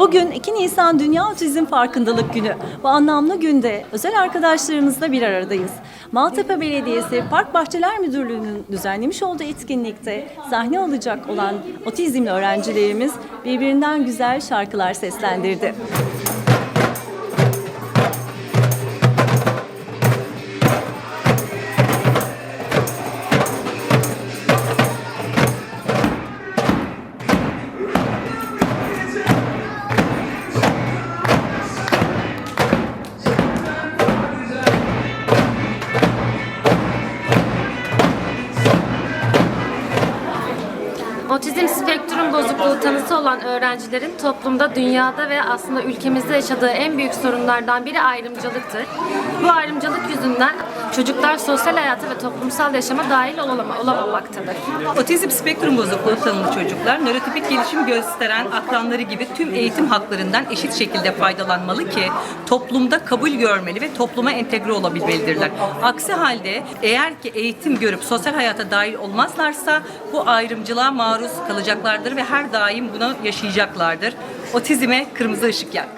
Bugün 2 Nisan Dünya Otizm Farkındalık Günü. Bu anlamlı günde özel arkadaşlarımızla bir aradayız. Maltepe Belediyesi Park Bahçeler Müdürlüğü'nün düzenlemiş olduğu etkinlikte sahne alacak olan otizmli öğrencilerimiz birbirinden güzel şarkılar seslendirdi. Otizm spektrum bozukluğu tanısı olan öğrencilerin toplumda, dünyada ve aslında ülkemizde yaşadığı en büyük sorunlardan biri ayrımcılıktır. Bu ayrımcılık yüzünden çocuklar sosyal hayata ve toplumsal yaşama dahil olama- olamamaktadır. Otizm spektrum bozukluğu tanımlı çocuklar nörotipik gelişim gösteren akranları gibi tüm eğitim haklarından eşit şekilde faydalanmalı ki toplumda kabul görmeli ve topluma entegre olabilmelidirler. Aksi halde eğer ki eğitim görüp sosyal hayata dahil olmazlarsa bu ayrımcılığa maruz kalacaklardır ve her daim bunu yaşayacaklardır. Otizme kırmızı ışık yak.